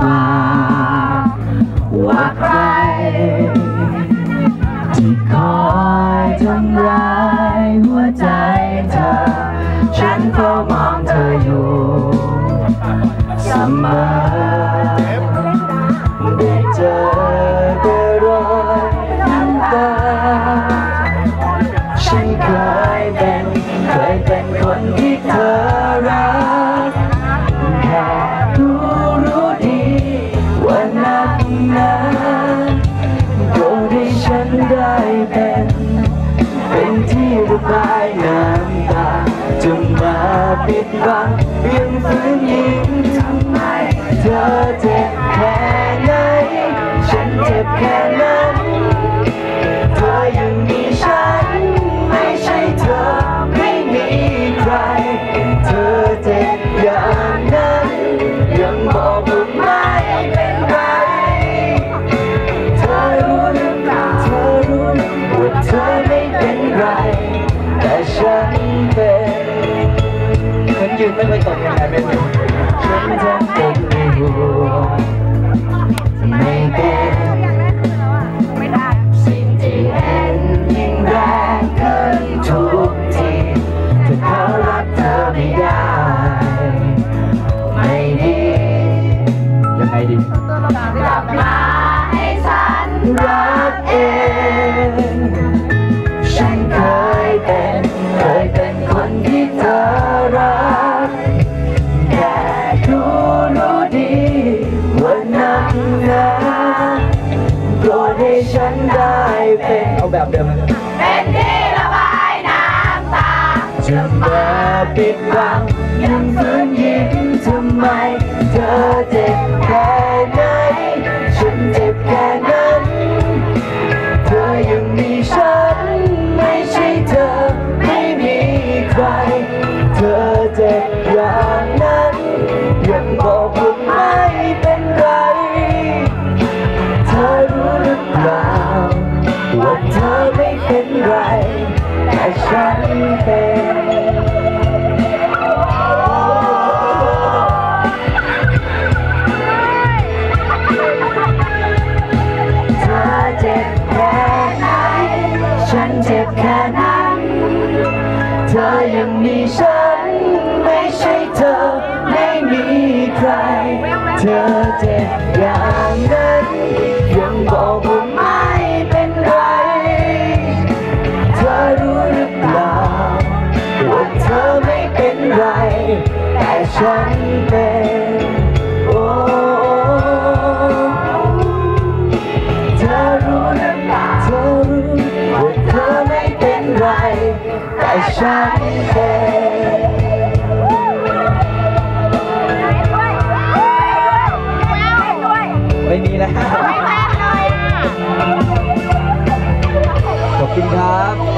ฟ้าว่าใคร ที่คอยทำร้ายหัวใจเธอ ฉันเฝ้ามองเธออยู่ ได้เป็น เป็นที่ระบายน้ำตาจะมาปิดบังยังฝืนยิ้มทำไม เธอเจ็บแค่ไหน ฉันเจ็บแค่นั้น ยืนไม่ค่อยตรงยังไงไม่เป็นฉันจะเป็นห่วงไม่เป็นสิ่งที่เห็นยิ่งแรงขึ้นทุกทีถ้าเขารักเธอไม่ได้ ไม่ดียังไงดีกลับมาให้ฉันรักเองฉันเคยเป็นเคยเป็นคนที่เธอรัก นักหนาโปรดให้ฉันได้เป็นเอาแบบเดิมนะเป็นที่ระบายน้ำตาจะมาปิดบังยังฝืนยิ้มทำไม เธอเจ็บแค่ไหนฉันเจ็บแค่นั้น เธอยังมีฉัน ไม่ใช่เธอไม่มีใคร เธอเจ็บอย่างนั้นยังบอกว่าไม่ ว่าเธอไม่เป็นไร แต่ฉันเป็นเธอเจ็บแค่ไหน ฉันเจ็บแค่นั้น เธอยังมีฉัน ไม่ใช่เธอ ไม่มีใคร เธอเจ็บอย่างนั้นยังบอกว่าไม่เแต่ฉันเป็นโอ้เธอรู้หรือเปล่าเธอรู้ว่าเธอไม่เป็นไร แต่ฉันเป็นไม่มีแล้วขอบคุณครับ